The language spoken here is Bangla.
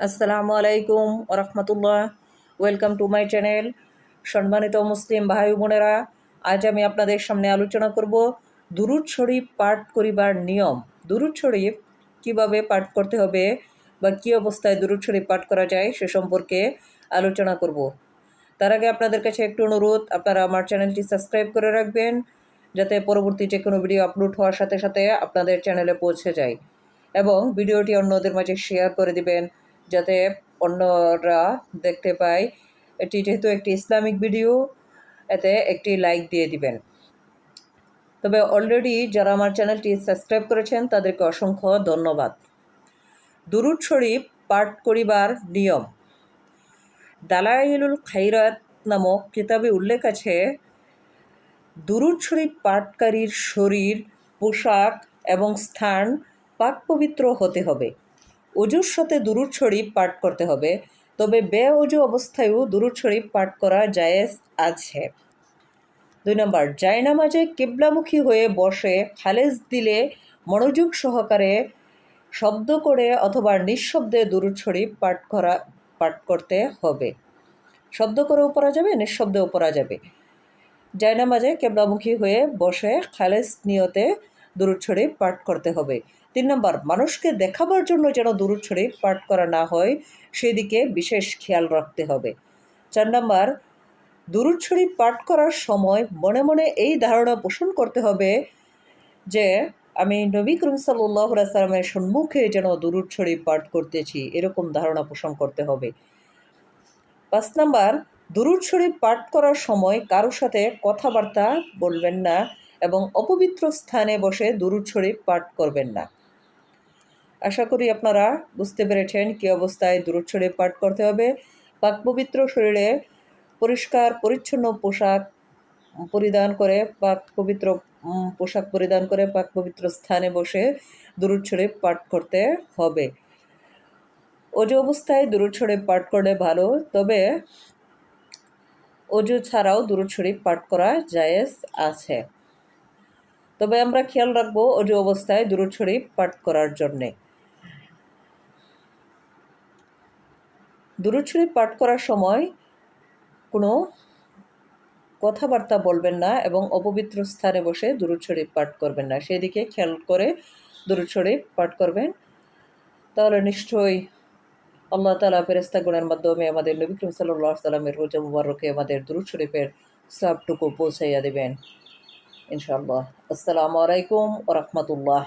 আসসালামু আলাইকুম ওরহমতুল্লাহ ওয়েলকাম টু মাই চ্যানেল সম্মানিত মুসলিম ভাই বোনেরা, আজ আমি আপনাদের সামনে আলোচনা করব দুরুদ শরীফ পাঠ করিবার নিয়ম। দুরুদ শরীফ কীভাবে পাঠ করতে হবে বা কী অবস্থায় দুরুদ শরীফ পাঠ করা যায় সে সম্পর্কে আলোচনা করব। তার আগে আপনাদের কাছে একটু অনুরোধ, আপনারা আমার চ্যানেলটি সাবস্ক্রাইব করে রাখবেন, যাতে পরবর্তী যে কোনো ভিডিও আপলোড হওয়ার সাথে সাথে আপনাদের চ্যানেলে পৌঁছে যায়। এবং ভিডিওটি অন্যদের মাঝে শেয়ার করে দিবেন যাতে অন্যরা দেখতে পায়। এটি যেহেতু একটি ইসলামিক ভিডিও, এতে একটি লাইক দিয়ে দিবেন। তবে অলরেডি যারা আমার চ্যানেলটি সাবস্ক্রাইব করেছেন, তাদেরকে অসংখ্য ধন্যবাদ। দুরুদ শরীফ পাঠ করিবার নিয়ম। দালাইলুল খাইরাত নামক কিতাবে উল্লেখ আছে, দুরুদ শরীফ পাঠকারীর শরীর, পোশাক এবং স্থান পাক পবিত্র হতে হবে। অজুর সাথে দুরুদ শরীফ পাঠ করতে হবে। তবে বে অজু অবস্থায়ও দুরুদ শরীফ পাঠ করা জায়েজ আছে। দুই নম্বর জায়নামাজে কেবলামুখী হয়ে বসে খালেজ দিলে মনোযোগ সহকারে শব্দ করে অথবা নিঃশব্দে দুরুদ শরীফ পাঠ করা, পাঠ করতে হবে। শব্দ করেও পড়া যাবে, নিঃশব্দেও পড়া যাবে। জায়নামাজে কেবলামুখী হয়ে বসে খালেজ নিয়তে দুরুদ শরীফ পাঠ করতে হবে। তিন নম্বর, মানুষকে দেখাবার জন্য যেন দুরুদ শরীফ পাঠ করা না হয়, সেদিকে বিশেষ খেয়াল রাখতে হবে। চার নম্বর, দুরুদ পাঠ করার সময় মনে মনে এই ধারণা পোষণ করতে হবে যে, আমি নবী করিম সাল্লাহ সাল্লামের সম্মুখে যেন দুরুদ শরীফ পাঠ করতেছি, এরকম ধারণা পোষণ করতে হবে। পাঁচ নাম্বার, দুরুদ শরীফ পাঠ করার সময় কারোর সাথে কথাবার্তা বলবেন না এবং অপবিত্র স্থানে বসে দুরুদ শরীফ পাঠ করবেন না। আশা করি আপনারা বুঝতে পেরেছেন কী অবস্থায় দুরুদ শরীফ পাঠ করতে হবে। পাক পবিত্র শরীরে পরিষ্কার, পরিচ্ছন্ন পোশাক পরিধান করে, পাক পবিত্র পোশাক পরিধান করে পাক পবিত্র স্থানে বসে দুরুদ শরীফ পাঠ করতে হবে। অজু অবস্থায় দুরুদ শরীফ পাঠ করলে ভালো, তবে অজু ছাড়াও দুরুদ শরীফ পাঠ করা জায়েজ আছে। তবে আমরা খেয়াল রাখব অজু অবস্থায় দুরুদ শরীফ পাঠ করার জন্যে। দুরুদ শরীফ পাঠ করার সময় কোনো কথাবার্তা বলবেন না এবং অপবিত্র স্থানে বসে দুরুদ শরীফ পাঠ করবেন না। সেদিকে খেয়াল করে দুরুদ শরীফ পাঠ করবেন। তাহলে নিশ্চয়ই আল্লাহ তালা ফেরেস্তাগুনের মাধ্যমে আমাদের নবী সাল্লাহ সাল্লামের রোজা মুবারকে আমাদের দুরুদ শরীফের সবটুকু পৌঁছাইয়া দেবেন। ইনশাআল্লাহ আসসালামু আলাইকুম ও রহমতুল্লাহ